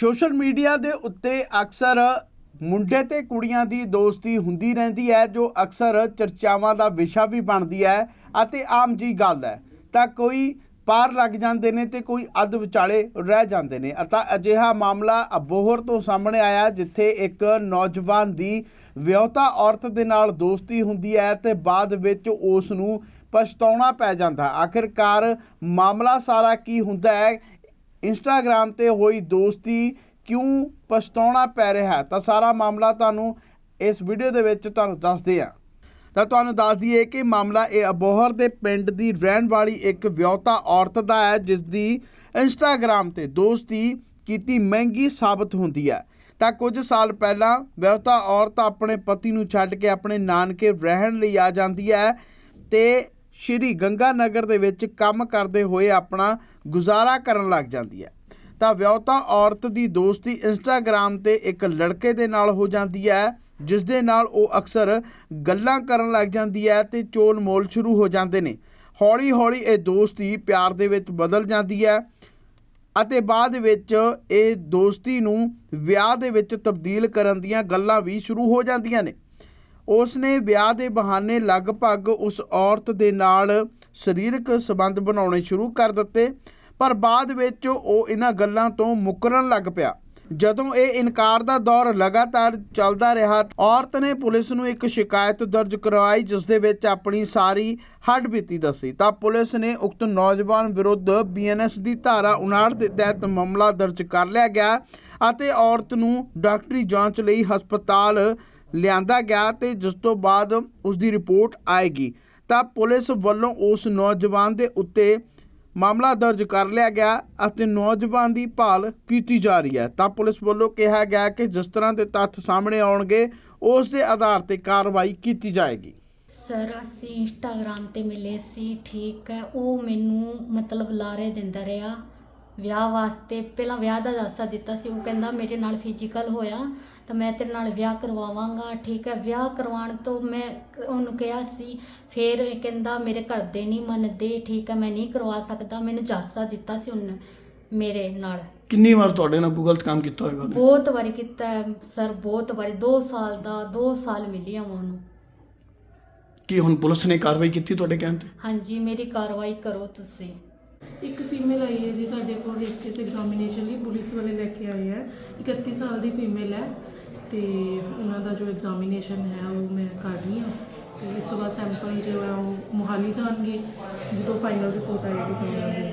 Social media ਦੇ ਉੱਤੇ ਅਕਸਰ ਮੁੰਡੇ ਤੇ ਕੁੜੀਆਂ ਦੀ ਦੋਸਤੀ ਹੁੰਦੀ ਰਹਿੰਦੀ ਹੈ, ਜੋ ਅਕਸਰ ਚਰਚਾਵਾਂ ਦਾ ਵਿਸ਼ਾ ਵੀ ਬਣਦੀ ਹੈ ਅਤੇ ਆਮ ਜੀ ਗੱਲ ਹੈ। ਤਾਂ ਕੋਈ ਪਾਰ ਲੱਗ ਜਾਂਦੇ ਨੇ ਤੇ ਕੋਈ ਅੱਧ ਵਿਚਾਲੇ ਰਹਿ ਜਾਂਦੇ ਨੇ। ਅਤੇ ਅਜਿਹਾ ਮਾਮਲਾ ਅਬੋਹਰ ਤੋਂ ਸਾਹਮਣੇ ਆਇਆ, ਜਿੱਥੇ ਇੱਕ ਨੌਜਵਾਨ ਦੀ ਵਿਆਹੁਤਾ ਔਰਤ ਦੇ ਨਾਲ ਦੋਸਤੀ ਹੁੰਦੀ ਹੈ ਤੇ ਬਾਅਦ ਵਿੱਚ ਉਸ ਨੂੰ ਪਛਤਾਉਣਾ ਪੈ ਜਾਂਦਾ। ਆਖਿਰਕਾਰ ਮਾਮਲਾ ਸਾਰਾ ਕੀ ਹੁੰਦਾ ਹੈ ਇੰਸਟਾਗ੍ਰam ਤੇ ਹੋਈ ਦੋਸਤੀ ਕਿਉਂ ਪਛਤਾਉਣਾ ਪੈ ਰਿਹਾ ਹੈ? ਤਾਂ ਸਾਰਾ ਮਾਮਲਾ ਤੁਹਾਨੂੰ ਇਸ ਵੀਡੀਓ ਦੇ ਵਿੱਚ ਤੁਹਾਨੂੰ ਦੱਸਦੇ ਆ ਤਾਂ ਤੁਹਾਨੂੰ ਦੱਸ ਦਈਏ ਕਿ ਮਾਮਲਾ ਇਹ ਅਬੋਹਰ ਦੇ ਪਿੰਡ ਦੀ ਰਹਿਣ ਵਾਲੀ ਇੱਕ ਵਿਆਹੁਤਾ ਔਰਤ ਦਾ ਹੈ, ਜਿਸ ਦੀ ਇੰਸਟਾਗ੍ਰam ਤੇ ਦੋਸਤੀ ਕੀਤੀ ਮਹਿੰਗੀ ਸਾਬਤ ਹੁੰਦੀ ਹੈ। ਤਾਂ ਕੁਝ ਸਾਲ ਪਹਿਲਾਂ ਵਿਆਹੁਤਾ ਔਰਤ ਆਪਣੇ ਪਤੀ ਨੂੰ ਛੱਡ ਕੇ ਆਪਣੇ ਨਾਨਕੇ ਰਹਿਣ ਲਈ ਆ ਜਾਂਦੀ ਹੈ ਤੇ ਸ਼੍ਰੀ ਗੰਗਾ ਨਗਰ ਦੇ ਵਿੱਚ ਕੰਮ ਕਰਦੇ ਹੋਏ ਆਪਣਾ ਗੁਜ਼ਾਰਾ ਕਰਨ ਲੱਗ ਜਾਂਦੀ ਹੈ। ਤਾਂ ਵਿਆਹੁਤਾ ਔਰਤ ਦੀ ਦੋਸਤੀ ਇੰਸਟਾਗ੍ਰam ਤੇ ਇੱਕ ਲੜਕੇ ਦੇ ਨਾਲ ਹੋ ਜਾਂਦੀ ਹੈ, ਜਿਸ ਦੇ ਨਾਲ ਉਹ ਅਕਸਰ ਗੱਲਾਂ ਕਰਨ ਲੱਗ ਜਾਂਦੀ ਹੈ ਤੇ ਚੋਲ ਮੋਲ ਸ਼ੁਰੂ ਹੋ ਜਾਂਦੇ ਨੇ। ਹੌਲੀ ਹੌਲੀ ਇਹ ਦੋਸਤੀ ਪਿਆਰ ਦੇ ਵਿੱਚ ਬਦਲ ਜਾਂਦੀ ਹੈ ਅਤੇ ਬਾਅਦ ਵਿੱਚ ਇਹ ਦੋਸਤੀ ਨੂੰ ਵਿਆਹ ਦੇ ਵਿੱਚ ਤਬਦੀਲ ਕਰਨ ਦੀਆਂ ਗੱਲਾਂ ਵੀ ਸ਼ੁਰੂ ਹੋ ਜਾਂਦੀਆਂ ਨੇ। ਉਸ ਨੇ ਵਿਆਹ ਦੇ ਬਹਾਨੇ ਲਗਭਗ ਉਸ ਔਰਤ ਦੇ ਨਾਲ ਸਰੀਰਕ ਸੰਬੰਧ ਬਣਾਉਣੇ ਸ਼ੁਰੂ ਕਰ ਦਿੱਤੇ, ਪਰ ਬਾਅਦ ਵਿੱਚ ਉਹ ਇਹਨਾਂ ਗੱਲਾਂ ਤੋਂ ਮੁਕਰਨ ਲੱਗ ਪਿਆ। ਜਦੋਂ ਇਹ ਇਨਕਾਰ ਦਾ ਦੌਰ ਲਗਾਤਾਰ ਚੱਲਦਾ ਰਿਹਾ, ਔਰਤ ਨੇ ਪੁਲਿਸ ਨੂੰ ਇੱਕ ਸ਼ਿਕਾਇਤ ਦਰਜ ਕਰਵਾਈ, ਜਿਸ ਦੇ ਵਿੱਚ ਆਪਣੀ ਸਾਰੀ ਹੱਡਬੀਤੀ ਦੱਸੀ। ਤਾਂ ਪੁਲਿਸ ਨੇ ਉਕਤ ਨੌਜਵਾਨ ਵਿਰੁੱਧ ਬੀਐਨਐਸ ਦੀ ਧਾਰਾ 59 ਦੇ ਤਹਿਤ ਮਾਮਲਾ ਦਰਜ ਕਰ ਲਿਆ ਗਿਆ ਅਤੇ ਔਰਤ ਨੂੰ ਡਾਕਟਰੀ ਜਾਂਚ ਲਈ ਹਸਪਤਾਲ ਲਿਆਂਦਾ ਗਿਆ ਤੇ ਜਿਸ ਤੋਂ ਬਾਅਦ ਉਸ ਦੀ ਰਿਪੋਰਟ ਆਏਗੀ। ਤਾਂ ਪੁਲਿਸ ਵੱਲੋਂ ਉਸ ਨੌਜਵਾਨ ਦੇ ਉੱਤੇ ਮਾਮਲਾ ਦਰਜ ਕਰ ਲਿਆ ਗਿਆ ਅਤੇ ਨੌਜਵਾਨ ਦੀ ਭਾਲ ਕੀਤੀ ਜਾ ਰਹੀ ਹੈ। ਤਾਂ ਪੁਲਿਸ ਵੱਲੋਂ ਕਿਹਾ ਗਿਆ ਕਿ ਜਿਸ ਤਰ੍ਹਾਂ ਦੇ ਤੱਥ ਸਾਹਮਣੇ ਆਉਣਗੇ, ਉਸ ਦੇ ਆਧਾਰ ਤੇ ਕਾਰਵਾਈ ਕੀਤੀ ਜਾਏਗੀ। ਸਰ, ਅਸੀਂ ਇੰਸਟਾਗ੍ਰam ਤੇ ਮਿਲੇ ਸੀ, ਠੀਕ ਹੈ। ਉਹ ਮੈਨੂੰ ਮਤਲਬ ਲਾਰੇ ਦਿੰਦਾ ਰਿਹਾ। ਵਿਆਹ ਵਾਸਤੇ ਪਹਿਲਾਂ ਵਿਆਹ ਦਾ ਦਾਸਾ ਦਿੱਤਾ ਸੀ ਉਹ ਕਹਿੰਦਾ ਮੇਰੇ ਨਾਲ ਫਿਜ਼ੀਕਲ ਹੋਇਆ ਤਾਂ ਮੈਂ ਤੇਰੇ ਨਾਲ ਵਿਆਹ ਕਰਵਾਵਾਂਗਾ ਠੀਕ ਹੈ। ਵਿਆਹ ਕਰਵਾਉਣ ਤੋਂ ਮੈਂ ਉਹਨੂੰ ਕਿਹਾ ਸੀ ਫਿਰ ਇਹ ਕਹਿੰਦਾ ਮੇਰੇ ਘਰ ਦੇ ਨਹੀਂ ਮੰਨਦੇ ਠੀਕ ਹੈ ਮੈਂ ਨਹੀਂ ਕਰਵਾ ਸਕਦਾ ਮੈਨੂੰ ਜਾਸਾ ਦਿੱਤਾ ਸੀ ਉਹਨੇ ਮੇਰੇ ਨਾਲ। ਕਿੰਨੀ ਵਾਰ ਤੁਹਾਡੇ ਨਾਲ ਕੋਈ ਗਲਤ ਕੰਮ ਕੀਤਾ ਹੋਵੇਗਾ? ਬਹੁਤ ਵਾਰੀ ਕੀਤਾ ਹੈ, ਸਰ ਬਹੁਤ ਵਾਰੀ 2 ਸਾਲ ਦਾ 2 ਸਾਲ ਮਿਲੀ ਆ ਮੈਂ ਉਹਨੂੰ। ਕੀ ਹੁਣ ਪੁਲਿਸ ਨੇ ਕਾਰਵਾਈ ਕੀਤੀ ਤੁਹਾਡੇ ਕਹਿਣ ਤੇ? ਹਾਂਜੀ ਮੇਰੀ ਕਾਰਵਾਈ ਕਰੋ ਤੁਸੀਂ। ਇੱਕ ਫੀਮੇਲ ਆਈ ਹੈ ਜੀ ਸਾਡੇ ਕੋਲ ਇੱਕ ਐਗਜ਼ਾਮੀਨੇਸ਼ਨ ਲਈ ਪੁਲਿਸ ਵਾਲੇ ਲੈ ਕੇ ਆਏ ਹੈ। 31 ਸਾਲ ਦੀ ਫੀਮੇਲ ਹੈ ਤੇ ਉਹਨਾਂ ਦਾ ਜੋ ਐਗਜ਼ਾਮੀਨੇਸ਼ਨ ਹੈ ਉਹ ਮੈਂ ਕਰ ਰਹੀ ਹਾਂ। ਤੇ ਇਸ ਤੋਂ ਬਾਅਦ ਸੈਂਪਲ ਜੋ ਹੈ ਉਹ ਮੁਹਾਲੀ ਜਾਣਗੇ, ਜਦੋਂ ਫਾਈਨਲ ਰਿਪੋਰਟ ਆਏਗੀ ਤਾਂ ਉਹਨਾਂ ਨੂੰ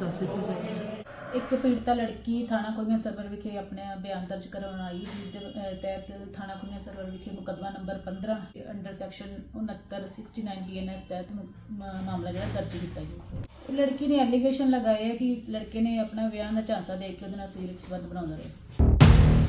ਦੱਸ ਦਿੱਤਾ ਜਾਏਗਾ। ਇੱਕ ਪੀੜਤਾ ਲੜਕੀ ਥਾਣਾ ਕੁੜੀਆਂ ਸਰਵਰ ਵਿਖੇ ਆਪਣੇ ਬਿਆਨ ਦਰਜ ਕਰਵਾਉਣ ਆਈ, ਜਿਸ ਦੇ ਤਹਿਤ ਥਾਣਾ ਕੁੜੀਆਂ ਸਰਵਰ ਵਿਖੇ ਮੁਕੱਦਮਾ ਨੰਬਰ 15 ਅੰਡਰ ਸੈਕਸ਼ਨ 6969 ਬੀਐਨਐਸ ਤਹਿਤ ਮੁ- ਮ- ਮਾਮਲਾ ਜਿਹੜਾ ਦਰਜ ਕੀਤਾ ਗਿਆ। ਲੜਕੀ ਨੇ ਐਲੀਗੇਸ਼ਨ ਲਗਾਏ ਹੈ ਕਿ ਲੜਕੇ ਨੇ ਆਪਣਾ ਵਿਆਹ ਦਾ ਝਾਂਸਾ ਦੇ ਕੇ ਉਹਦੇ ਨਾਲ ਸਰੀਰਕ ਸੰਬੰਧ ਬਣਾਉਂਦਾ ਰਿਹਾ।